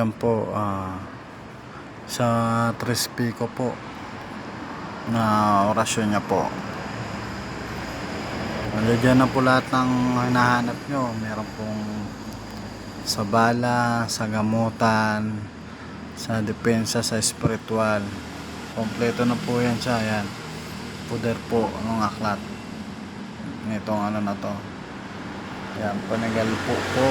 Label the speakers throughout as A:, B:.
A: Yan po, ah, sa Tres Pico po na orasyon niya po. Nandiyan na po lahat ng hinahanap nyo. Meron pong sa bala, sa gamutan, sa depensa, sa spiritual. Kompleto na po yan siya. Yan. Puder po ng aklat. Itong ano na to. Yan, panagal po po.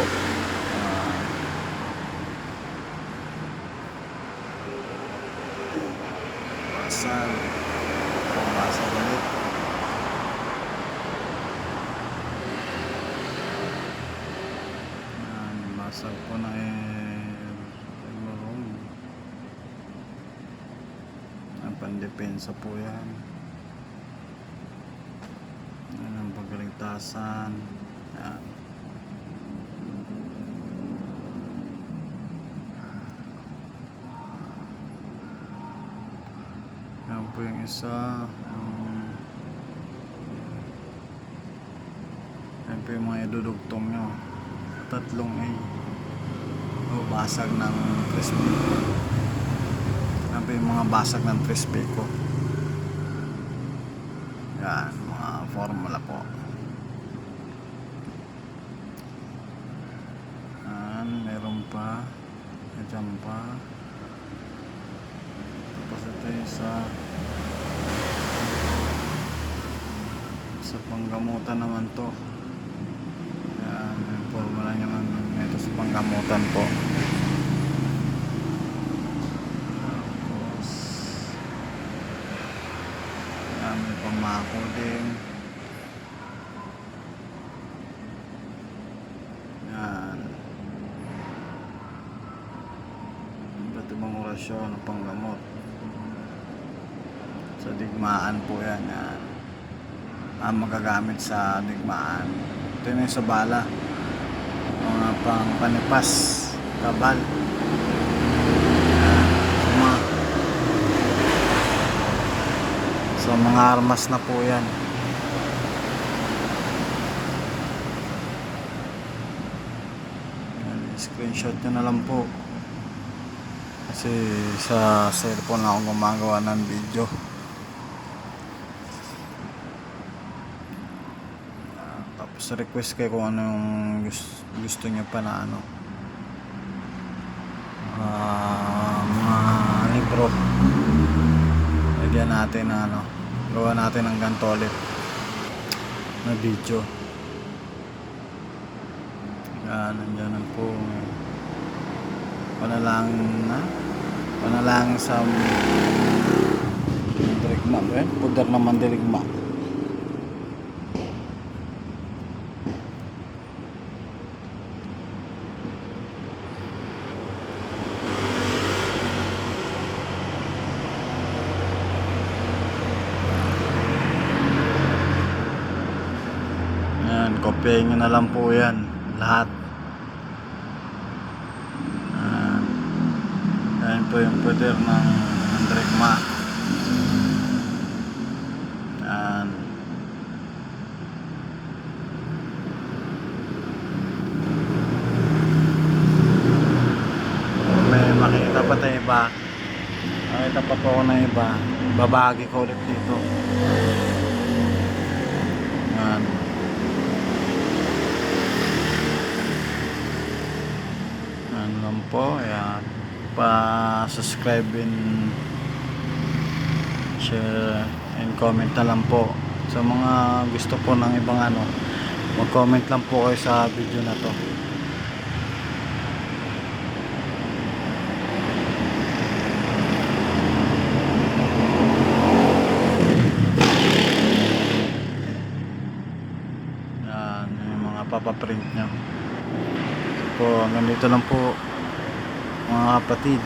A: Basag. Basag ulit. Yan, basag po na eh. Room. Ang pandepensa po yan. Yan ang pagaligtasan. Yan. Po yung isa. Um, yan po yung mga idudugtong nyo. Tatlong A. O basag ng crispy. Yan po yung mga basag ng crispy ko. Yan, mga formula po. Yan, meron pa. Diyan pa. Tapos ito yung sa sa panggamutan naman to. Yan, yung formula naman ito sa panggamutan po. Tapos yan, may pamako din. Yan. Iba't ibang orasyon ng panggamot. Sa digmaan po yan. yan. Ang magagamit sa digmaan. Ito yung sa bala. Mga pang panipas. Kabal. Sa mga, sa mga armas na po yan. Screenshot nyo na lang po. Kasi sa cellphone ako gumagawa ng video. Tapos request kayo kung ano yung gusto, gusto nyo pa na ano. Ah, mga libro. Lagyan natin na ano. Gawa natin ng ganito ulit. Na video. Yan, nandiyan na po. Panalang na. Panalang sa mandirigma. Eh? Pudar na mandirigma. Kopyahin nyo na lang po yan. Lahat. Yan. Yan po yung poder ng Andrigma. Yan. May makikita pa tayo iba. Makikita pa po ako ng iba. Babagi ko ulit dito. Yan. Lang po. Ayan. Pa-subscribe and share and comment na lang po. Sa mga gusto po ng ibang ano, mag-comment lang po kayo sa video na to. Yan, yung mga papaprint niya. Po, hanggang dito lang po mga kapatid.